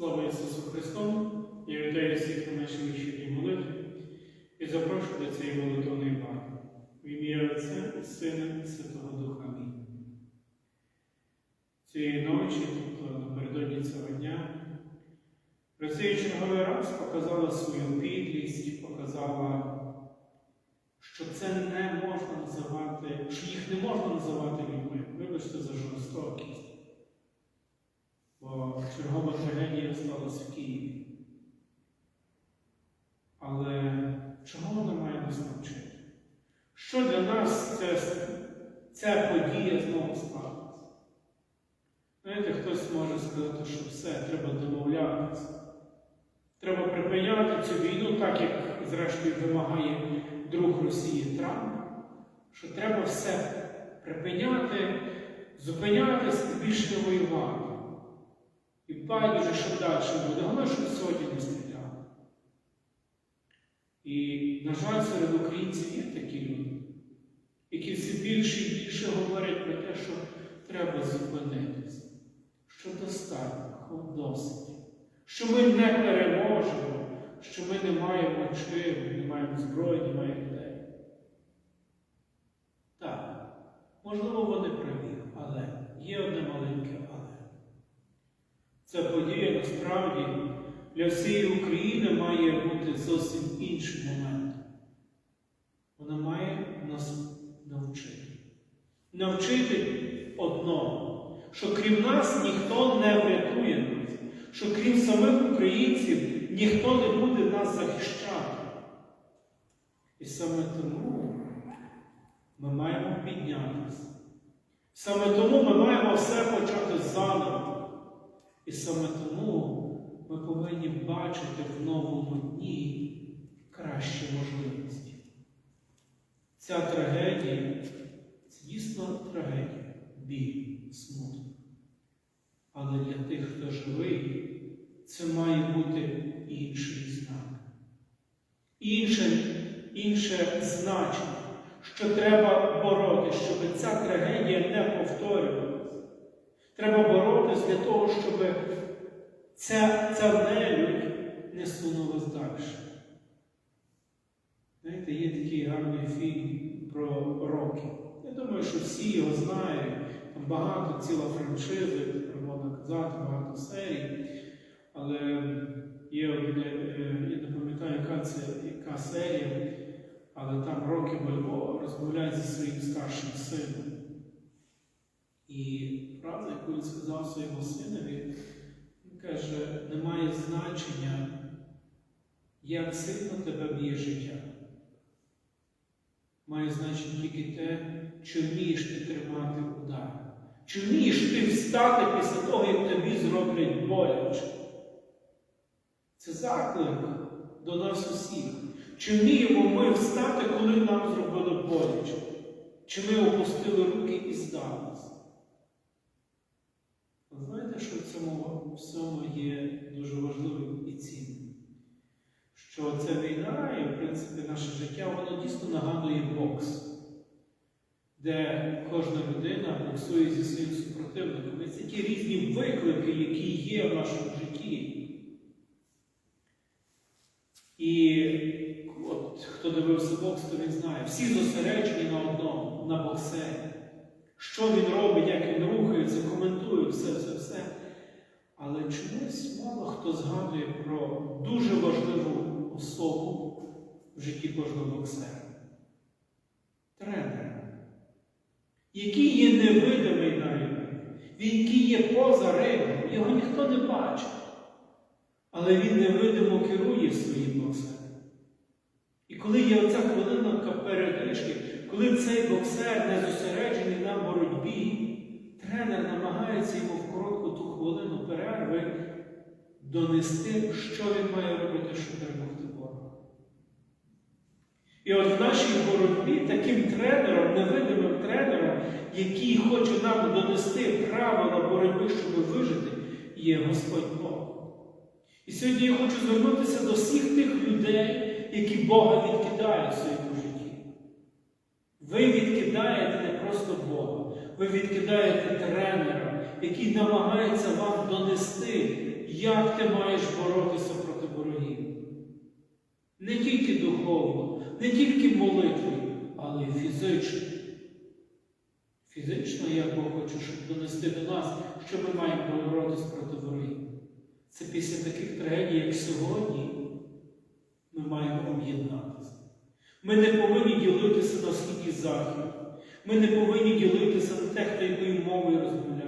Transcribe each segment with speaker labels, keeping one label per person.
Speaker 1: Слава Ісусу Христу! Я вітаю всіх на нашій вечірній молитві і запрошую до цієї молитовної пари. В ім'я Отця і Сина і Святого Духа. Амінь. Цієї ночі, тобто напередодні цього дня, Росія черговий раз показала свою підлість, показала, що це не можна називати, що їх не можна називати людьми. Вибачте за жорстокість. Чергова трагедія сталася в Києві. Але чого вона має нас навчити? Що для нас це, ця подія знову сталася? Знаєте, хтось може сказати, що все, треба домовлятися. Треба припиняти цю війну, так як, зрештою, вимагає друг Росії Трамп, що треба все припиняти, зупинятися і більше не воювати. І байдуже, що далі буде, головне, щоб сьогодні не стріляли. І, на жаль, серед українців є такі люди, які все більше і більше говорять про те, що треба зупинитися, що достатньо, досить, що ми не переможемо, що ми не маємо чим, не маємо зброї, не маємо людей. Так, можливо, вони праві, але є одне маленьке але. Ця подія насправді для всієї України має бути зовсім іншим моментом. Вона має нас навчити. Навчити одного, що крім нас ніхто не врятує нас, що крім самих українців ніхто не буде нас захищати. І саме тому ми маємо піднятися. Саме тому ми маємо все почати заново. І саме тому ми повинні бачити в новому дні кращі можливості. Ця трагедія це дійсно трагедія, біль, смуток. Але для тих, хто живий, це має бути інший знак. Інше, інше значення, що треба боротися, щоб ця трагедія не повторювалася. Треба боротися для того, щоб ця, ця нелюдь не сунулась далі. Знаєте, є такий гарний фільм про роки. Я думаю, що всі його знають. Там багато ціла франшиза, як можна казати, багато серій. Але є е, я не пам'ятаю, яка це яка серія, але там роки розмовляє зі своїм старшим сином. І фраза, яку він сказав своєму синові, він каже, немає значення, як сильно тебе б'є життя. Має значення тільки те, чи вмієш ти тримати удар. Чи вмієш ти встати після того, як тобі зроблять боляче. Це заклик до нас усіх. Чи вміємо ми встати, коли нам зробили боляче? Чи ми опустили руки і здалися? Знаєте, що в цьому всьому є дуже важливим і цінним? Що ця війна і, в принципі, наше життя, воно дійсно нагадує бокс, де кожна людина боксує зі своїм супротивником. І це ті різні виклики, які є в нашому житті. І от хто дивився бокс, то він знає, всі зосереджені на одному, на боксері. Що він робить, як він рухається, коментує все, все, все. Але чомусь мало хто згадує про дуже важливу особу в житті кожного боксера. Тренера, який є невидимий на ринку, який є поза рингом, його ніхто не бачить. Але він невидимо керує своїм боксером. І коли є оця хвилина передишки, коли цей боксер не зосереджений на боротьбі, тренер намагається йому в коротку донести, що він має робити, щоб перемогти ворога. І от в нашій боротьбі таким тренером, невидимим тренером, який хоче нам донести правила боротьби, щоб вижити, є Господь Бог. І сьогодні я хочу звернутися до всіх тих людей, які Бога відкидають в своєму житті. Ви відкидаєте не просто Бога, ви відкидаєте тренера, який намагається вам донести, як ти маєш боротися проти ворогів. Не тільки духовно, не тільки молитвою, але й фізично. Фізично я Бог хочу, щоб донести до нас, що ми маємо боротися проти ворогів. Це після таких трагедій, як сьогодні, ми маємо об'єднатися. Ми не повинні ділитися на схід і захід. Ми не повинні ділитися на те, хто якою мовою розмовляє.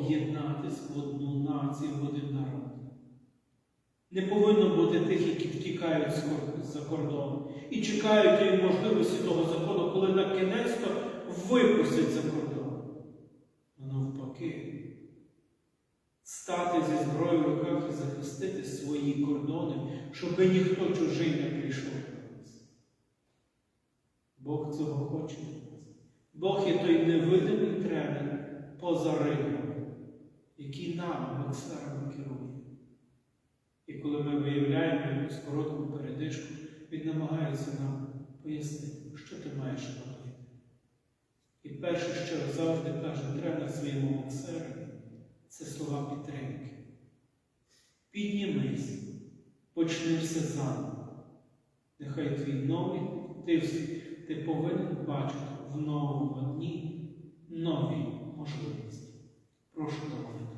Speaker 1: Об'єднатися в одну націю, в один народ. Не повинно бути тих, які втікають за кордон і чекають тієї можливості того закону, коли на кінець випустять за кордон. А навпаки, стати зі зброєю в руках і захистити свої кордони, щоб ніхто чужий не прийшов до нас. Бог цього хоче. Бог є той невидимий тренер поза рингом, який нам, боксерами, керує. І коли ми виявляємо якусь коротку передишку, він намагається нам пояснити, що ти маєш робити. І перше, що завжди каже тренер своєму боксерові, це слова підтримки. Піднімись, почни все заново. Нехай твій новий, ти, ти повинен бачити в новому дні нові можливості. Прошу доводити.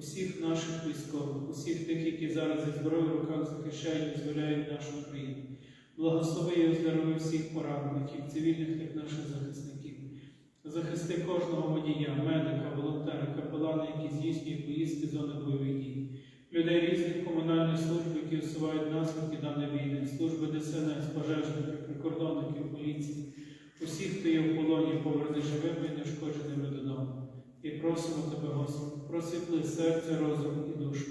Speaker 1: усіх наших військових, усіх тих, які зараз зі зброєю в руках захищають і зволяють нашу країну. Благослови і оздорови всіх поранених, цивільних тих наших захисників. Захисти кожного водія, медика, волонтера, капелана, які здійснюють поїздки зони бойових дій, людей різних комунальних служб, які усувають наслідки даної війни, служби ДСНС, пожежників, прикордонників, поліції, усіх, хто є в полоні, поверни живими і нешкодженими додому. І просимо Тебе, Господи, просвітли серце, розум і душу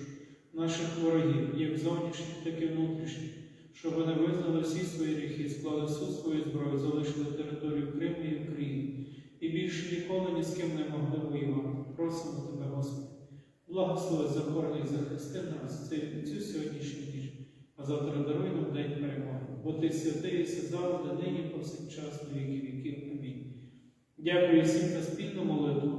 Speaker 1: наших ворогів, як зовнішніх, так і внутрішніх, щоб вони визнали всі свої гріхи, склали всю свою зброю, залишили територію Криму і України, і більше ніколи ні з ким не могли воювати. Просимо Тебе, Господи, благослови захорони і захисти нас цю сьогоднішню ніч, а завтра даруй нам день перемоги, бо Ти святий і завжди, нині повсякчас, на віки віків. Амінь. Дякую всім за спільну молитву.